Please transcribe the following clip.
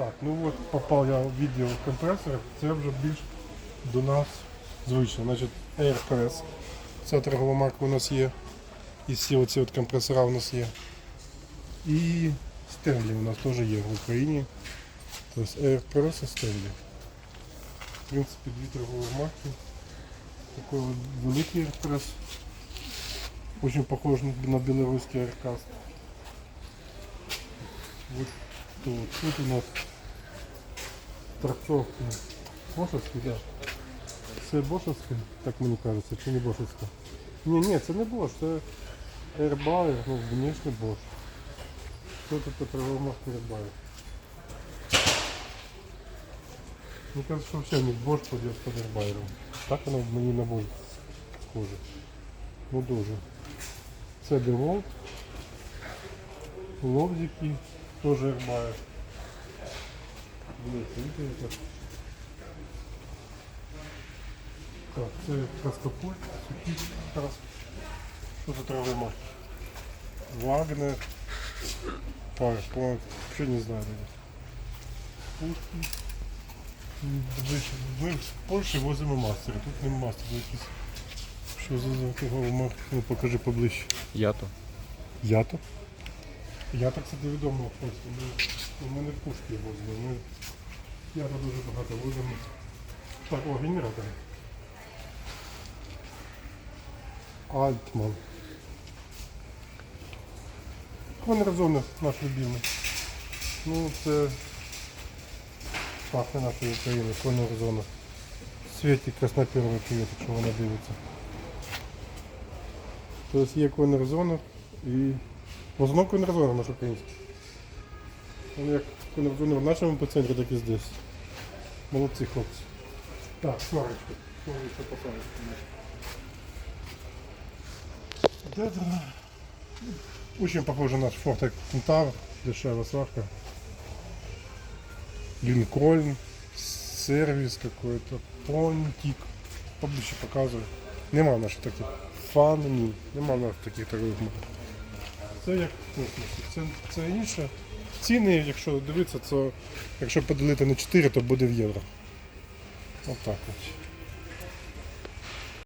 Так, ну от попав я в відділ компресорів, це вже більш до нас звично. Значить, AirPress. Ця торгова марка у нас є. І всі оці от компресора у нас є. І Стенлі у нас теж є в Україні. Тобто AirPress і Стенлі. В принципі, дві торгові марки. Такий великий AirPress. Очень похож на белорусский Aircast. Вот тут, тут у нас тракторки. Бошевські, да. Це Бошевське, так мені кажеться, чи не Бошевське? Ні, ні, це не Бош, це Airbuyer, ну, внешне Bosch. Що тут торговому Airbuyer? Мне кажется, что вообще не Bosch пойдет под Airbuyer. Так оно мені на Bosch схоже. Ну дуже. Це DeWalt. Лобзики, тоже Airbuyer. Так, це Краскопульт, сухий раз. Що травы марки? Вагнер, Парпонт, вообще не знаю. Пушки. Ми в Польщі возимо мастера, тут не мастер, якийсь. Що за марка? Ну покажи поближче. Я-то. Ято? Ято, кстати, відомо в Польщі. Ми, ну, ми не в пушки возимо. Ми ято дуже багато возимо. Так, о, генератор. Альтман. Конверзони наш любимий. Ну, це пахне нашої України, конверзона. Світі Красноперовий привіт, якщо вона дивиться. Тобто є конверзона і в основному конверзона наш український. Він як конверзона в нашому епіцентрі, так і здесь. Молодці хлопці. Так, ви ще посадите? Да-да. Очень похоже на наш Ford Кентавр, дешевая сварка. Линкольн, сервис какой-то, понтик. Поближче показую. Нема нас таких. Фан, ні. Нема нас таких торгових марок. Це як в космосі. Це, це інше. Ціни, якщо дивитися, то якщо поділити на 4, то буде в євро. Отак от.